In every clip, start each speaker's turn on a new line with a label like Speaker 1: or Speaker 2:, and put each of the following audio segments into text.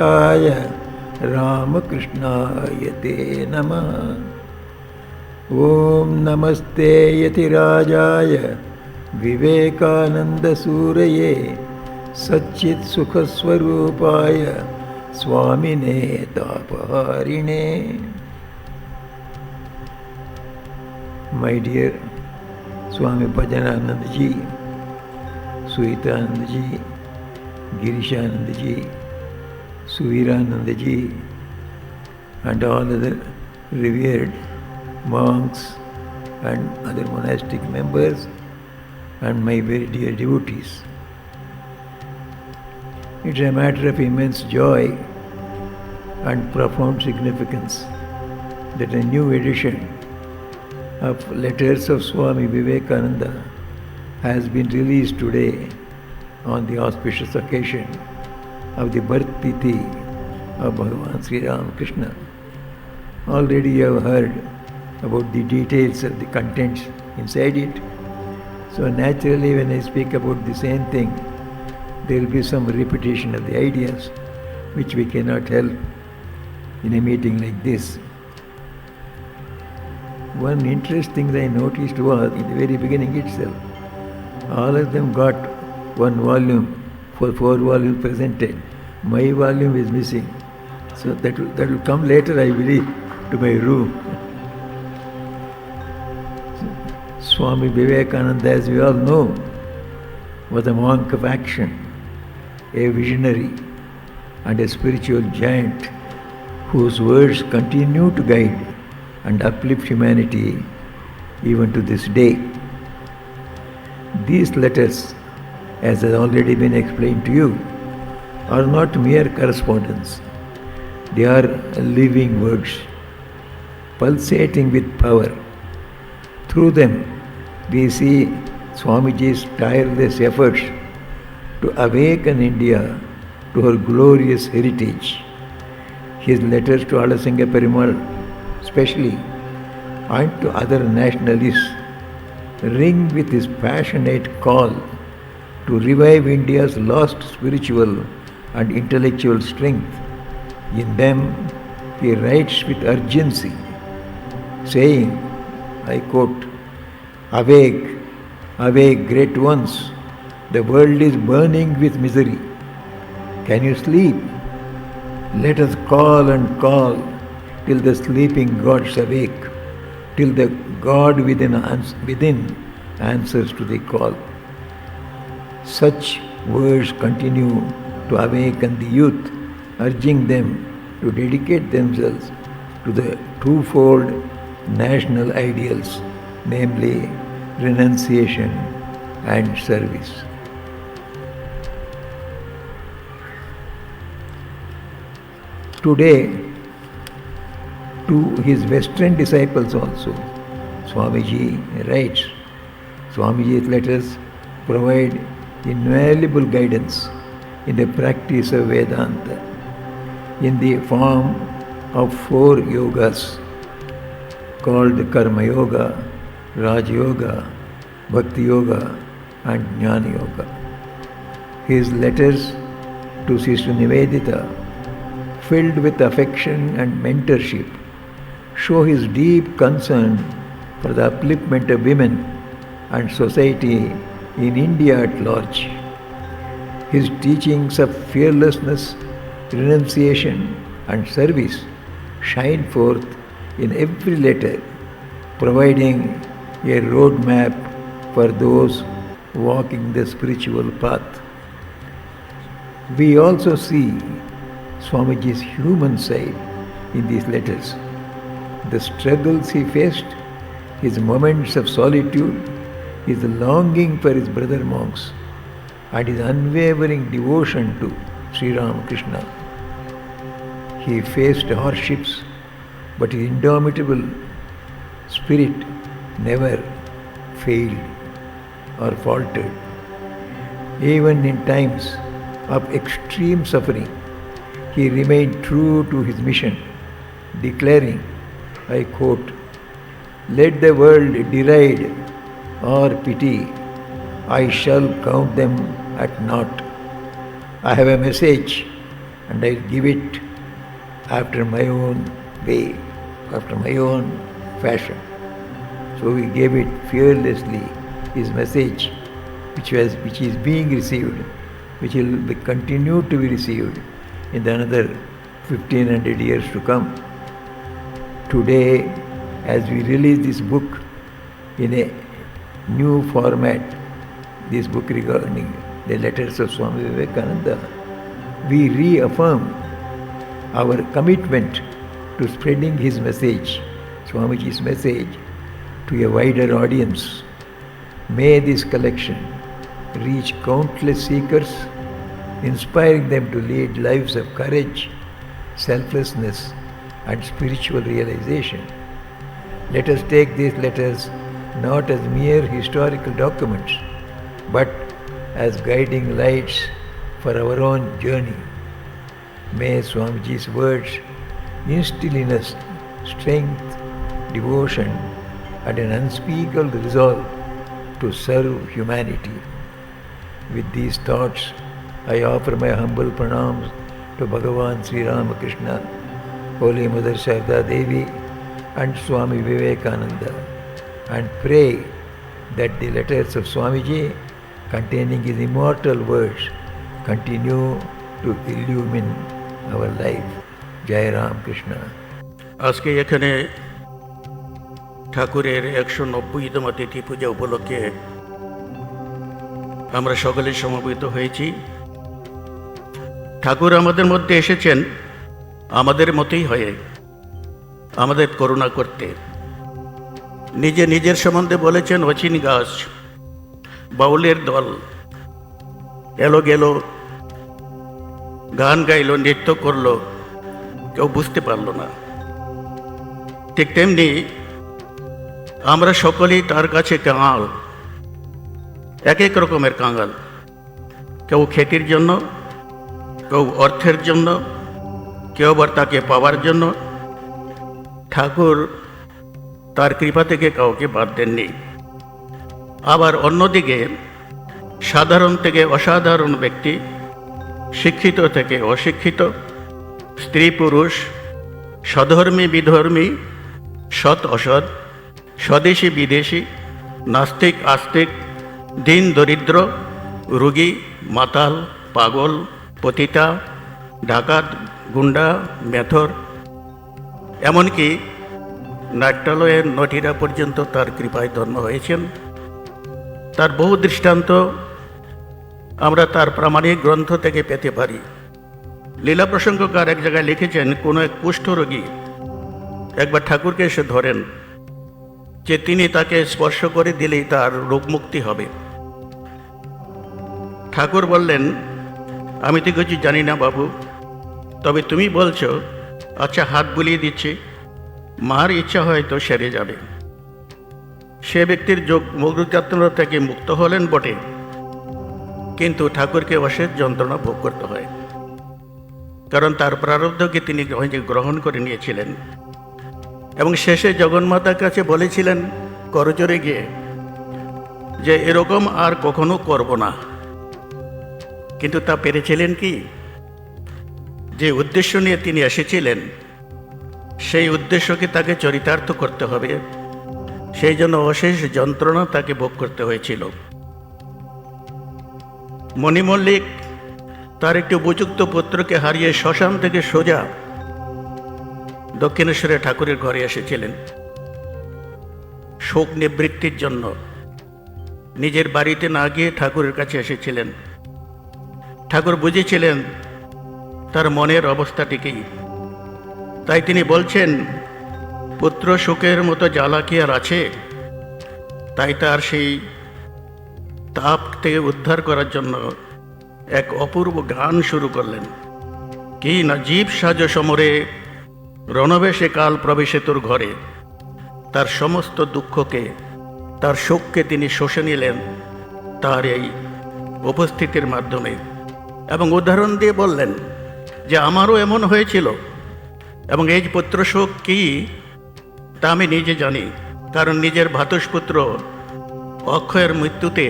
Speaker 1: अवतारवरिष्ठाय रामकृष्णाय ते नमः। ॐ नमस्ते यतिराजाय विवेकानन्दसूरये सच्चित्सुखस्वरूपाय स्वामिने तापहारिणे। My dear Swami Bhajananand ji, Suhitanand ji, Girishanand ji, Suviranand ji, and all other revered monks and other monastic members, and my very dear devotees. It's a matter of immense joy and profound significance that a new edition of Letters of Swami Vivekananda has been released today on the auspicious occasion of the birth tithi of Bhagavan Sri Ramakrishna. Already you have heard about the details of the contents inside it. So naturally when I speak about the same thing, there will be some repetition of the ideas which we cannot help in a meeting like this. One interesting thing I noticed was in the very beginning itself, all of them got one volume for four volumes presented. My volume is missing. So that will, that will come later, I believe, to my room. Swami Vivekananda, as we all know, was a monk of action, a visionary, and a spiritual giant whose words continue to guide and uplift humanity even to this day. These letters, as has already been explained to you, are not mere correspondence. They are living words, pulsating with power. Through them, we see Swamiji's tireless efforts to awaken India to her glorious heritage. His letters to Alasinga Perumal, especially, and to other nationalists, ring with his passionate call to revive India's lost spiritual and intellectual strength. In them, he writes with urgency, saying, I quote, Awake, awake, great ones, the world is burning with misery. Can you sleep? Let us call and call till the sleeping gods awake, till the God within, within answers to the call. Such words continue to awaken the youth, urging them to dedicate themselves to the twofold national ideals, namely renunciation and service. Today, to his Western disciples also, Swamiji writes, Swamiji's letters provide invaluable guidance in the practice of Vedanta in the form of four yogas called Karma Yoga, Raj Yoga, Bhakti Yoga, and Jnana Yoga. His letters to Sister Nivedita, filled with affection and mentorship, show his deep concern for the upliftment of women and society in India at large. His teachings of fearlessness, renunciation, and service shine forth in every letter, providing a roadmap for those walking the spiritual path. We also see Swamiji's human side in these letters. The struggles he faced, his moments of solitude, his longing for his brother monks, and his unwavering devotion to Sri Ramakrishna. He faced hardships, but his indomitable spirit never failed or faltered. Even in times of extreme suffering, he remained true to his mission, declaring, I quote, Let the world deride or pity, I shall count them at naught. I have a message and I give it after my own way, after my own fashion. So he gave it fearlessly, his message, which was which is being received, which will be continued to be received in the another 1500 years to come. Today, as we release this book in a new format, this book regarding the letters of Swami Vivekananda, we reaffirm our commitment to spreading his message, Swamiji's message, to a wider audience. May this collection reach countless seekers, inspiring them to lead lives of courage, selflessness, and spiritual realization. Let us take these letters not as mere historical documents, but as guiding lights for our own journey. May Swamiji's words instill in us strength, devotion, and an unspeakable resolve to serve humanity. With these thoughts, I offer my humble pranams to Bhagavan Sri Ramakrishna, Holy Mother Sharda Devi, and Swami Vivekananda, and pray that the letters of Swamiji, containing his immortal words, continue to illumine our life. Jai Ram Krishna.
Speaker 2: আজকে এখানে ঠাকুরের একশো নব্বইতম তিথি পূজা উপলক্ষে আমরা সকলে সমবেত হয়েছি ঠাকুর আমাদের মধ্যে এসেছেন আমাদের মতোই হয়ে আমাদের করুণা করতে নিজে নিজের সম্বন্ধে বলেছেন অচিন গাছ, বাউলের দল। এলো গেল, গান গাইলো, নৃত্য করল, কেউ বুঝতে পারল না। ঠিক তেমনি আমরা সকলেই তার কাছে কাঙাল এক এক রকমের কাঙাল। কেউ খ্যাতির জন্য, কেউ অর্থের জন্য, কেউ আবার তাকে পাওয়ার জন্য। ঠাকুর তার কৃপা থেকে কাউকে বাদ দেননি। আবার অন্যদিকে, সাধারণ থেকে অসাধারণ ব্যক্তি, শিক্ষিত থেকে অশিক্ষিত, স্ত্রী পুরুষ সধর্মী বিধর্মী, সৎ অসৎ, স্বদেশী বিদেশি, নাস্তিক আস্তিক, দিন দরিদ্র, রুগী, মাতাল, পাগল, পতিতা, ডাকাত, গুন্ডা, মেথর, এমনকি নাট্যালয়ের নটিরা পর্যন্ত তার কৃপায় ধন্য হয়েছেন। তার বহু দৃষ্টান্ত আমরা তার প্রামাণিক গ্রন্থ থেকে পেতে পারি। লীলা প্রসঙ্গকার এক জায়গায় লিখেছেন, কোনো এক কুষ্ঠরোগী একবার ঠাকুরকে এসে ধরেন যে তিনি তাকে স্পর্শ করে দিলেই তার রোগমুক্তি হবে। ঠাকুর বললেন, আমি তো কিছু জানি না বাবু, তবে তুমি বলছো আচ্ছা হাত বুলিয়ে দিচ্ছি। মার ইচ্ছা হয়তো সেরে যাবে। সে ব্যক্তির যোগ মগ্নযাত্রা থেকে মুক্ত হলেন বটে। কিন্তু ঠাকুরকে অশেষ যন্ত্রণা ভোগ করতে হয়। কারণ তার প্রারব্ধকে তিনি গ্রহণ করে নিয়েছিলেন। এবং শেষে জগন্মাতার কাছে বলেছিলেন করজোরে গিয়ে, যে এরকম আর কখনো করব না। কিন্তু তা পেরেছিলেন কি? যে উদ্দেশ্য নিয়ে তিনি এসেছিলেন সেই উদ্দেশ্যকে তাকে চরিতার্থ করতে হবে। সেই জন্য অশেষ যন্ত্রণা তাকে ভোগ করতে হয়েছিল। মণি মল্লিক তার একটি উপযুক্ত পুত্রকে হারিয়ে শ্মশান থেকে সোজা দক্ষিণেশ্বরে ঠাকুরের ঘরে এসেছিলেন। শোক নিবৃত্তির জন্য নিজের বাড়িতে না গিয়ে ঠাকুরের কাছে এসেছিলেন। ঠাকুর বুঝেছিলেন তার মনের অবস্থাটিকেই তাই তিনি বলছেন, পুত্র শোকের মতো জ্বালা কি আর আছে। তাই তার সেই তাপ থেকে উদ্ধার করার জন্য এক অপূর্ব গান শুরু করলেন। কি না জীব সাজ সমরে, রণবেশে কাল প্রবেশে তোর ঘরে। তার সমস্ত দুঃখকে, তার শোককে তিনি শোষে নিলেন তার এই উপস্থিতির মাধ্যমে এবং উদাহরণ দিয়ে বললেন যে আমারও এমন হয়েছিল। এবং এই পুত্রশোক কি, তা আমি নিজে জানি, কারণ নিজের ভাতুষপুত্র অক্ষয়ের মৃত্যুতে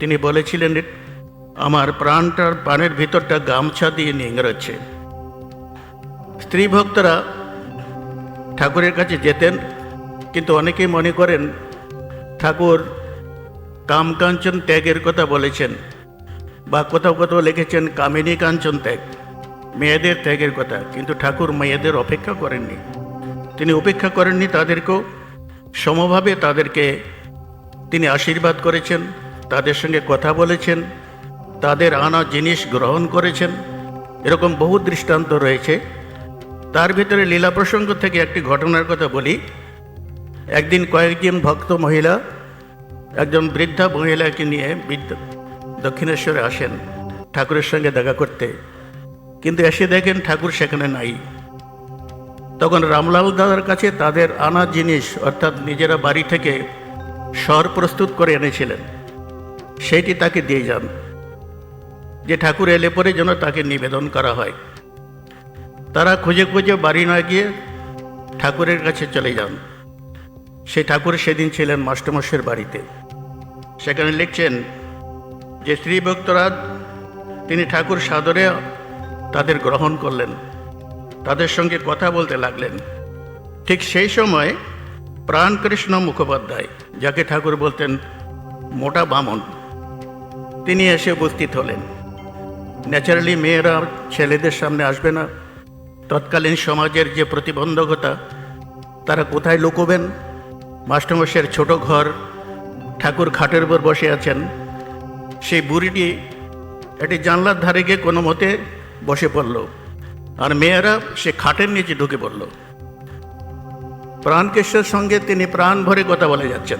Speaker 2: তিনি বলেছিলেন, আমার প্রাণটার প্রাণের ভিতরটা গামছা দিয়ে নিংড়াচ্ছে স্ত্রী ভক্তরা ঠাকুরের কাছে যেতেন, কিন্তু অনেকেই মনে করেন, ঠাকুর কামকাঞ্চন ত্যাগের কথা বলেছেন বা কোথাও কোথাও লিখেছেন কামিনী কাঞ্চন ত্যাগ। মেয়েদের ত্যাগের কথা, কিন্তু ঠাকুর মেয়েদের অপেক্ষা করেননি। তিনি উপেক্ষা করেননি তাদেরকেও। সমভাবে তাদেরকে তিনি আশীর্বাদ করেছেন, তাদের সঙ্গে কথা বলেছেন, তাদের আনা জিনিস গ্রহণ করেছেন। এরকম বহু দৃষ্টান্ত রয়েছে। তার ভিতরে লীলা প্রসঙ্গ থেকে একটি ঘটনার কথা বলি। একদিন কয়েকজন ভক্ত মহিলা, একজন বৃদ্ধা মহিলাকে নিয়ে দক্ষিণেশ্বরে আসেন ঠাকুরের সঙ্গে দেখা করতে। কিন্তু এসে দেখেন ঠাকুর সেখানে নাই। তখন রামলাল দাদার কাছে তাদের আনা জিনিস, অর্থাৎ নিজেরা বাড়ি থেকে স্বর প্রস্তুত করে এনেছিলেন। সেইটি তাকে দিয়ে যান, যে ঠাকুর এলে পরে যেন তাকে নিবেদন করা হয়। তারা খুঁজে খুঁজে বাড়ি না গিয়ে ঠাকুরের কাছে চলে যান। সেই ঠাকুর সেদিন ছিলেন মাস্টারমশের বাড়িতে। সেখানে লিখছেন যে শ্রী ভক্তরা তিনি ঠাকুর সাদরে তাদের গ্রহণ করলেন। তাদের সঙ্গে কথা বলতে লাগলেন। ঠিক সেই সময় প্রাণকৃষ্ণ মুখোপাধ্যায়, যাকে ঠাকুর বলতেন মোটা বামন, তিনি এসে উপস্থিত হলেন। ন্যাচারালি মেয়েরা ছেলেদের সামনে আসবে না। তৎকালীন সমাজের যে প্রতিবন্ধকতা, তারা কোথায় লুকোবেন? মাস্টারমশের ছোট ঘর, ঠাকুর খাটের উপর বসে আছেন। সেই বুড়িটি একটি জানলার ধারে গিয়ে কোনো মতে বসে পড়ল। আর মেয়েরা সে খাটের নিচে ঢুকে পড়ল। প্রাণকেশ্বর সঙ্গে তিনি প্রাণ ভরে কথা বলে যাচ্ছেন।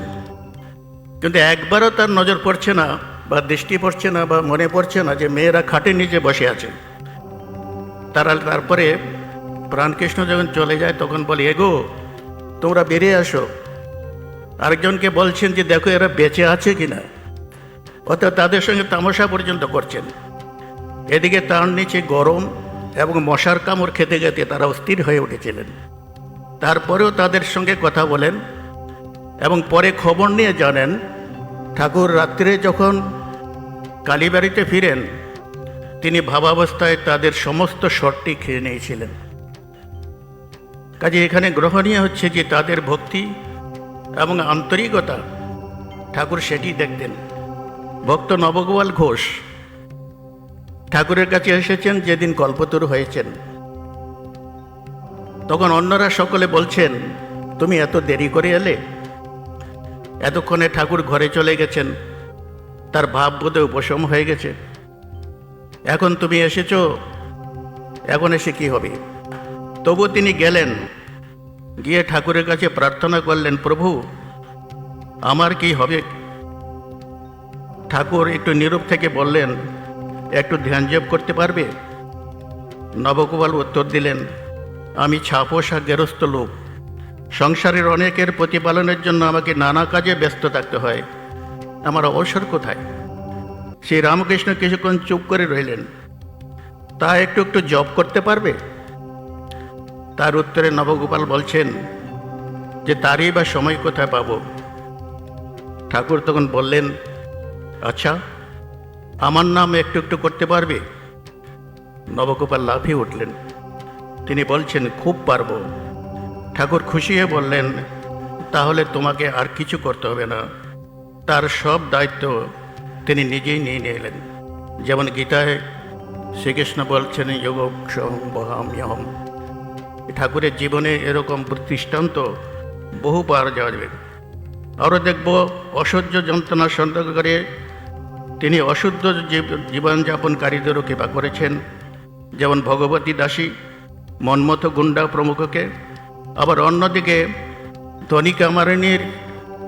Speaker 2: কিন্তু একবারও তার নজর পড়ছে না, বা দৃষ্টি পড়ছে না, বা মনে পড়ছে না যে মেয়েরা খাটের নিচে বসে আছে। তারা তারপরে প্রাণকৃষ্ণ যখন চলে যায়, তখন বলে এগো তোমরা বেরিয়ে আসো। আরেকজনকে বলছেন যে, দেখো এরা বেঁচে আছে কিনা? অর্থাৎ তাদের সঙ্গে তামাশা পর্যন্ত করছেন। এদিকে তার নিচে গরম এবং মশার কামড় খেতে খেতে তারা অস্থির হয়ে উঠেছিলেন। তারপরেও তাদের সঙ্গে কথা বলেন এবং পরে খবর নিয়ে জানেন, ঠাকুর রাত্রে যখন কালীবাড়িতে ফিরেন, তিনি ভাবাবস্থায় তাদের সমস্ত শটটি খেয়ে নিয়েছিলেন। কাজে এখানে গ্রহণীয় হচ্ছে যে তাদের ভক্তি এবং আন্তরিকতা ঠাকুর সেটি দেখতেন। ভক্ত নবগোপাল ঘোষ ঠাকুরের কাছে এসেছেন, যেদিন কল্পতরু হয়েছেন। তখন অন্যরা সকলে বলছেন, তুমি এত দেরি করে এলে? এতক্ষণে ঠাকুর ঘরে চলে গেছেন। তার ভাব বোধে উপশম হয়ে গেছে। এখন তুমি এসেছ, এখন এসে কি হবে? তবু তিনি গেলেন, গিয়ে ঠাকুরের কাছে প্রার্থনা করলেন, প্রভু, আমার কি হবে? ঠাকুর একটু নীরব থেকে বললেন একটু ধ্যান জপ করতে পারবে? নবগোপাল উত্তর দিলেন, আমি ছাপোষা গেরস্ত লোক। সংসারের অনেকের প্রতিপালনের জন্য আমাকে নানা কাজে ব্যস্ত থাকতে হয়। আমার অবসর কোথায়? শ্রী রামকৃষ্ণ কিছুক্ষণ চুপ করে রইলেন। তা একটু একটু জব করতে পারবে? তার উত্তরে নবগোপাল বলছেন, যে তারই বা সময় কোথায় পাবো? ঠাকুর তখন বললেন আচ্ছা আমার নাম একটু একটু করতে পারবে? নবগোপাল লাফিয়ে উঠলেন। তিনি বলছেন, খুব পারব। ঠাকুর খুশি হয়ে বললেন, তাহলে তোমাকে আর কিছু করতে হবে না। তার সব দায়িত্ব তিনি নিজেই নিয়ে নিলেন। যেমন গীতায় শ্রীকৃষ্ণ বলছেন যোগ বহাম্যহম ঠাকুরের জীবনে এরকম দৃষ্টান্ত বহু পাওয়া যাবে। আরও দেখব, অসহ্য যন্ত্রণা সন্দেহ করে তিনি অশুদ্ধ জীব- জীবনযাপনকারীদেরও কৃপা করেছেন। যেমন ভগবতী দাসী মন্মথ গুন্ডা প্রমুখকে, আবার অন্যদিকে ধনিকা মারানির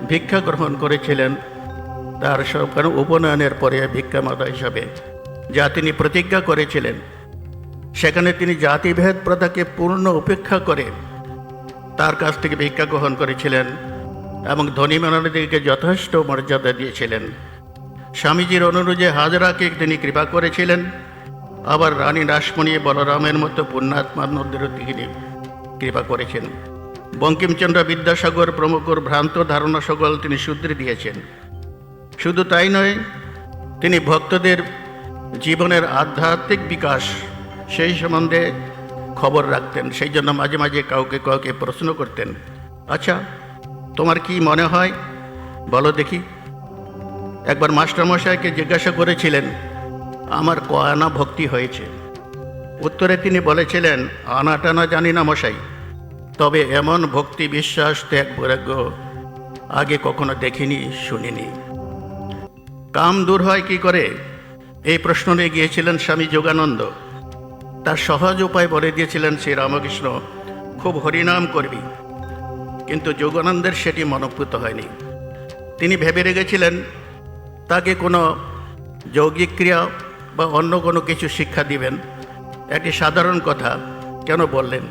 Speaker 2: ভিক্ষা গ্রহণ করেছিলেন। তার সরকার উপনয়নের পরে ভিক্ষামাতা হিসাবে যা তিনি প্রতিজ্ঞা করেছিলেন, সেখানে তিনি জাতিভেদ প্রথাকে পূর্ণ উপেক্ষা করে তার কাছ থেকে ভিক্ষা গ্রহণ করেছিলেন এবং ধনী মানবীকে যথেষ্ট মর্যাদা দিয়েছিলেন। স্বামীজির অনুরোধে হাজরাকে তিনি কৃপা করেছিলেন। আবার রানী রাসমণি বলরামের মতো পুণ্যাত্মাদের তিনি কৃপা করেছেন। বঙ্কিমচন্দ্র বিদ্যাসাগর প্রমুখর ভ্রান্ত ধারণা সকল তিনি শুধরে দিয়েছেন। শুধু তাই নয়, তিনি ভক্তদের জীবনের আধ্যাত্মিক বিকাশ সেই সম্বন্ধে খবর রাখতেন, সেই জন্য মাঝে মাঝে কাউকে কাউকে প্রশ্ন করতেন। আচ্ছা তোমার কি মনে হয়? বলো দেখি। একবার মাস্টারমশাইকে জিজ্ঞাসা করেছিলেন, আমার ক আনা ভক্তি হয়েছে? উত্তরে তিনি বলেছিলেন আনাটানা জানি না মশাই, তবে এমন ভক্তি বিশ্বাস ত্যাগ বৈরাগ্য আগে কখনো দেখিনি, শুনিনি। কাম দূর হয় কি করে? এই প্রশ্ন নিয়ে গিয়েছিলেন স্বামী যোগানন্দ। তার সহজ উপায় বলে দিয়েছিলেন শ্রী রামকৃষ্ণ, খুব হরিনাম করবি। কিন্তু যোগানন্দের সেটি মনপ্রুত হয়নি। তিনি ভেবে রেখেছিলেন তাকে কোনো যৌগিক ক্রিয়া বা অন্য কোনো কিছু শিক্ষা দিবেন একটি সাধারণ কথা, কেন বললেন?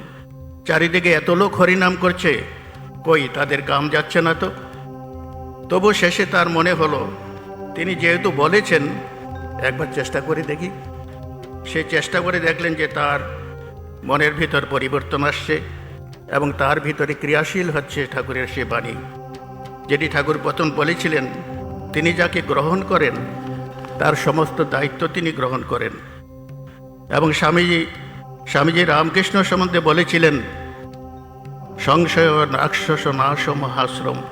Speaker 2: চারিদিকে এত লোক হরিনাম করছে, কই তাদের কাম যাচ্ছে না তো? তবু শেষে তার মনে হলো, তিনি যেহেতু বলেছেন, একবার চেষ্টা করে দেখি। সে চেষ্টা করে দেখলেন যে তার মনের ভিতর পরিবর্তন আসছে এবং তার ভিতরে ক্রিয়াশীল হচ্ছে ঠাকুরের সে বাণী। যেটি ঠাকুর প্রথম বলেছিলেন তিনি যাকে গ্রহণ করেন, তার সমস্ত দায়িত্ব তিনি গ্রহণ করেন। এবং স্বামীজি স্বামীজি রামকৃষ্ণ সম্বন্ধে বলেছিলেন, সংশয় রাক্ষস নাশ মহাশ্রম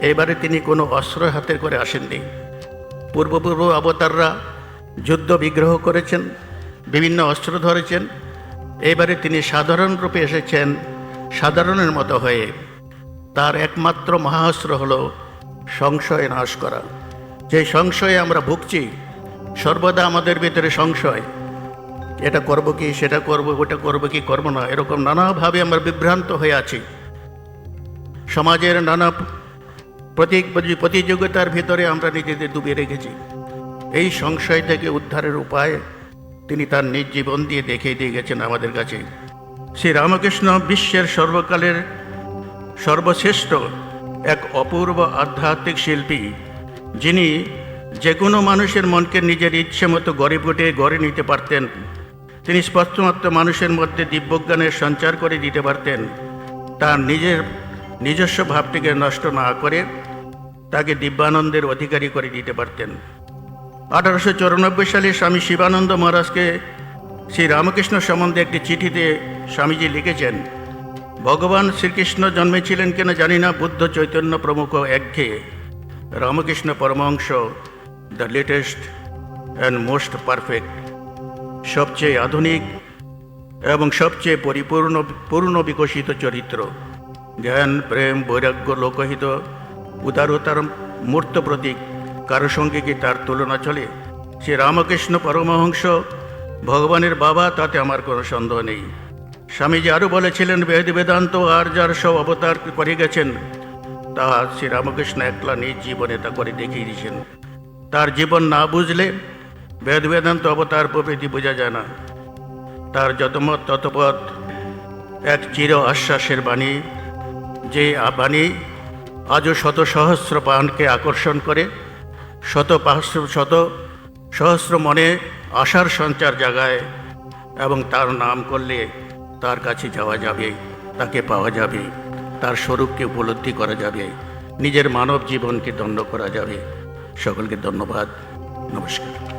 Speaker 2: এবারে তিনি কোনো অস্ত্র হাতে করে আসেননি। পূর্বপূর্ব অবতাররা যুদ্ধ বিগ্রহ করেছেন, বিভিন্ন অস্ত্র ধরেছেন। এবারে তিনি সাধারণ রূপে এসেছেন, সাধারণের মতো হয়ে। তার একমাত্র মহাস্ত্র হল সংশয় নাশ করা। যে সংশয়ে আমরা ভুগছি, সর্বদা আমাদের ভিতরে সংশয়। এটা করব কি, সেটা করব, ওটা করব কি, করব না, এরকম নানাভাবে আমরা বিভ্রান্ত হয়ে আছি। সমাজের নানা প্রতীক প্রতিযোগিতার ভিতরে আমরা নিজেদের ডুবিয়ে রেখেছি। এই সংশয় থেকে উদ্ধারের উপায় তিনি তার নিজ জীবন দিয়ে দেখিয়ে দিয়ে গেছেন আমাদের কাছে। শ্রী রামকৃষ্ণ বিশ্বের সর্বকালের সর্বশ্রেষ্ঠ এক অপূর্ব আধ্যাত্মিক শিল্পী, যিনি যে কোনো মানুষের মনকে নিজের ইচ্ছে মতো গড়ে ফুটে, গড়ে নিতে পারতেন। তিনি স্পষ্টমাত্র মানুষের মধ্যে দিব্যজ্ঞানের সঞ্চার করে দিতে পারতেন। তার নিজের নিজস্ব ভাবটিকে নষ্ট না করে তাকে দিব্যানন্দের অধিকারী করে দিতে পারতেন। আঠারোশো চৌরানব্বই সালে স্বামী শিবানন্দ মহারাজকে শ্রী রামকৃষ্ণ সম্বন্ধে একটি চিঠিতে স্বামীজি লিখেছেন ভগবান শ্রীকৃষ্ণ জন্মেছিলেন কিনা জানি না, বুদ্ধ চৈতন্য প্রমুখ একঘেয়ে Ramakrishna Paramahamsa the latest and most perfect সবচেয়ে আধুনিক এবং সবচেয়ে পরিপূর্ণ, পূর্ণ বিকশিত চরিত্র। জ্ঞান, প্রেম, বৈরাগ্য, লোকহিত, উদারতার মূর্ত প্রতীক, কারও সঙ্গে কি তার তুলনা চলে? সে রামকৃষ্ণ পরমহংস, ভগবানের বাবা, তাতে আমার কোনো সন্দেহ নেই। স্বামীজি আরও বলেছিলেন, বেদ বেদান্ত আর যার সব অবতার করে গেছেন, তা শ্রীরামকৃষ্ণ একলা নিজ জীবনে তা করে দেখিয়ে দিয়েছেন। তার জীবন না বুঝলে বেদ বেদান্ত অবতার প্রভৃতি বোঝা যায় না। তার যতমত ততপথ এক চির আশ্বাসের বাণী, যে বাণী আজও শত সহস্র প্রাণকে আকর্ষণ করে, শত শত সহস্র মনে আশার সঞ্চার জাগায় এবং তার নাম করলে তার কাছে যাওয়া যাবে, তাকে পাওয়া যাবে, তার স্বরূপকে উপলব্ধি করা যাবে, নিজের মানব জীবনকে দণ্ড করা যাবে। সকলকে ধন্যবাদ। নমস্কার।